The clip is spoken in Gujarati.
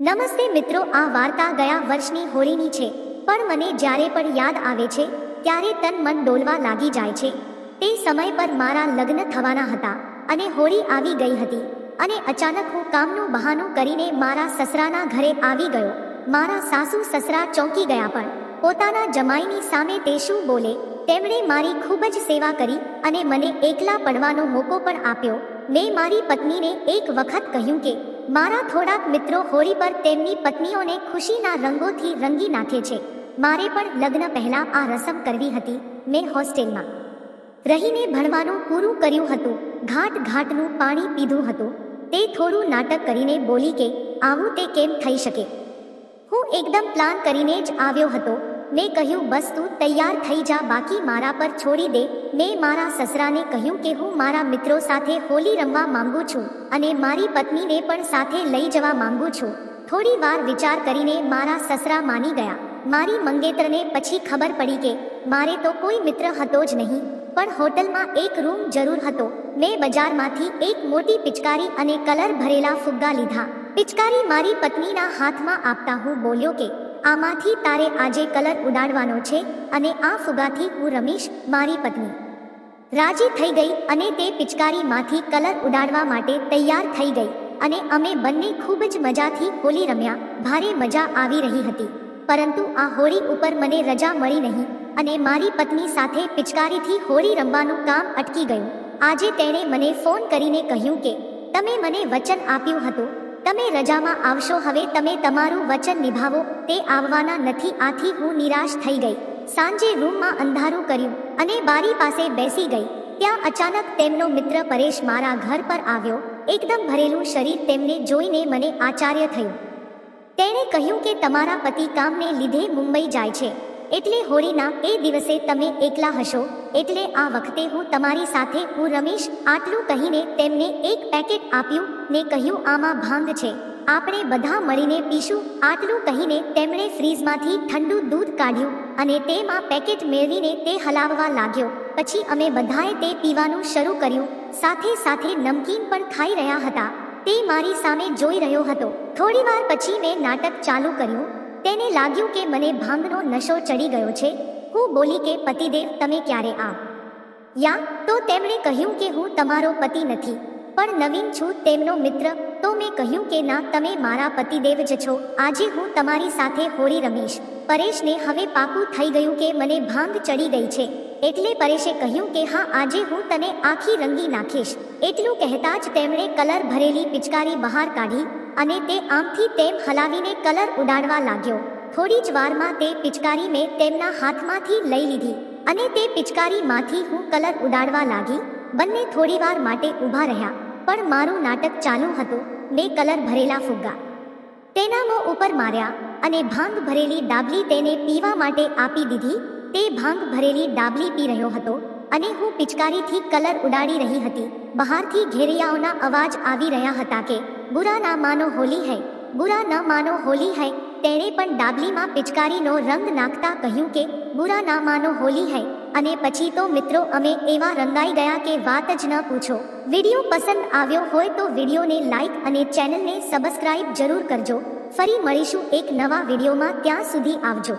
નમસ્તે મિત્રો, આ વાર્તા ગયા વર્ષની હોળીની છે. પણ મને જ્યારે પણ યાદ આવે છે, ત્યારે તન મન ડોલવા લાગી જાય છે. તે સમય પર મારા લગ્ન થવાના હતા અને હોળી આવી ગઈ હતી અને અચાનક હું કામનું બહાનું કરીને મારા સસરાના ઘરે આવી ગયો. મારા સાસુ સસરા ચોંકી ગયા પણ પોતાના જમાઈની સામે તે શું બોલે, તેમણે મારી ખૂબ જ સેવા કરી અને મને એકલા પડવાનો મોકો પણ આપ્યો. મેં મારી પત્નીને એક વખત કહ્યું કે મારા થોડાક મિત્રો હોળી પર તેમની પત્નીઓને ખુશીના રંગોથી રંગી નાખે છે. મારે પણ લગ્ન પહેલા આ રસમ કરવી હતી, મેં હોસ્ટેલમાં. રહીને ભણવાનું પૂરું કર્યું હતું, ઘાટ ઘાટનું પાણી પીધું હતું. તે થોડું નાટક કરીને બોલી કે, આવું તે કેમ થઈ શકે? હું એકદમ પ્લાન કરીને જ આવ્યો હતો મેં કહ્યું, બસ તું તૈયાર થઈ જા, બાકી મારા પર છોડી દે. મેં મારા સસરાને કહ્યું કે, હું મારા મિત્રો સાથે હોલી રમવા માંગુ છું અને મારી પત્નીને પણ સાથે લઈ જવા માંગુ છું. થોડી વાર વિચાર કરીને મારા સસરા માની ગયા. મારી મંગેતરને પછી ખબર પડી કે, મારે તો કોઈ મિત્ર હતો જ નહીં, પણ હોટલમાં એક રૂમ જરૂર હતો. મેં બજારમાંથી એક મોટી પિચકારી અને કલર ભરેલા ફુગ્ગા લીધા. પિચકારી મારી પત્નીના હાથમાં આપતા હું બોલ્યો કે આમાંથી તારે આજે કલર ઉડાડવાનો છે અને આ ફુગાથી હું રમીશ, મારી પત્ની. રાજી થઈ ગઈ અને તે પિચકારીમાંથી કલર ઉડાડવા માટે તૈયાર થઈ ગઈ અને અમે બંને ખૂબ જ મજાથી હોલી રમ્યા, ભારે મજા આવી રહી હતી. પરંતુ આ હોળી ઉપર મને રજા મળી નહીં અને મારી પત્ની સાથે પિચકારીથી હોળી રમવાનું કામ અટકી ગયું. આજે તેણે મને ફોન કરીને કહ્યું કે, તમે મને વચન આપ્યું હતું તમે રજામાં આવશો. હવે તમે તમારું વચન નિભાવો. તે આવવાના નથી. આથી હું નિરાશ થઈ ગઈ. સાંજે રૂમમાં અંધારું કર્યું અને બારી પાસે બેસી ગઈ. ત્યાં અચાનક તેમનો મિત્ર પરેશ મારા ઘર પર આવ્યો. એકદમ ભરેલું શરીર તેમને જોઈને મને આચાર્ય થયું. તેણે કહ્યું કે તમારા પતિ કામને લીધે મુંબઈ જાય છે. એટલે હોળીના એ દિવસે તમે એકલા હશો, એટલે આ વખતે હું તમારી સાથે હું રમેશ આટલું કહીને તેમને એક પેકેટ આપ્યું ને કહ્યું, આમાં ભાંગ છે. આપણે બધા મળીને પીશું. આટલું કહીને તેમણે ફ્રીઝમાંથી ઠંડુ દૂધ કાઢ્યું અને તેમાં પેકેટ મેળવીને તે હલાવવા લાગ્યો. પછી અમે બધાએ તે પીવાનું શરૂ કર્યું. સાથે સાથે નમકીન પણ ખાઈ રહ્યા હતા. તે મારી સામે જોઈ રહ્યો હતો. થોડીવાર પછી મેં નાટક ચાલુ કર્યું. તેને લાગ્યું કે મને ભાંગનો નશો ચડી ગયો છે. હું બોલી કે, પતિદેવ, તમે ક્યારે આ યા, તો તેમણે કહ્યું કે હું તમારો પતિ નથી. પણ નવીન છું તેમનો મિત્ર, તો મેં કહ્યું કે, ના, તમે મારા પતિદેવ જ છો. આજે હું તમારી સાથે હોળી રમીશ. પરેશને હવે પાકું થઈ ગયું કે મને ભાંગ ચડી ગઈ છે. એટલે પરેશે કહ્યું કે, હા, આજે હું તને આખી રંગી નાખીશ. એટલું કહેતા જ તેમણે કલર ભરેલી પિચકારી બહાર કાઢી. અને તે આમથી તેમ હલાવીને કલર ઉડાડવા લાગ્યો. થોડી જ વારમાં તે પિચકારીને તેમના હાથમાંથી લઈ લીધી અને તે પિચકારીમાંથી હું કલર ઉડાડવા લાગી. બંને થોડીવાર માટે ઊભા રહ્યા, પણ મારું નાટક ચાલુ હતું. મેં કલર ભરેલા ફુગ્ગા તેના મોં ઉપર માર્યા અને ભાંગ ભરેલી ડાબલી તેને પીવા માટે આપી દીધી. તે ભાંગ ભરેલી ડાબલી પી રહ્યો હતો અને હું પિચકારીથી કલર ઉડાડી રહી હતી. બહારથી ઘેરિયાઓના અવાજ આવી રહ્યા હતા કે બુરા ના માનો હોલી હૈ બુરા ન માનો હોલી હૈ. તેણે પણ ડાબલીમાં પિચકારીનો રંગ નાખતા કહ્યું કે બુરા ના માનો હોલી હૈ, અને પછી તો મિત્રો અમે એવા રંગાઈ ગયા કે વાત જ ન પૂછો. વીડિયો પસંદ આવ્યો હોય તો વિડીયોને લાઈક અને ચેનલને સબસ્ક્રાઇબ જરૂર કરજો. ફરી મળીશું એક નવા વિડીયોમાં, ત્યાં સુધી આવજો.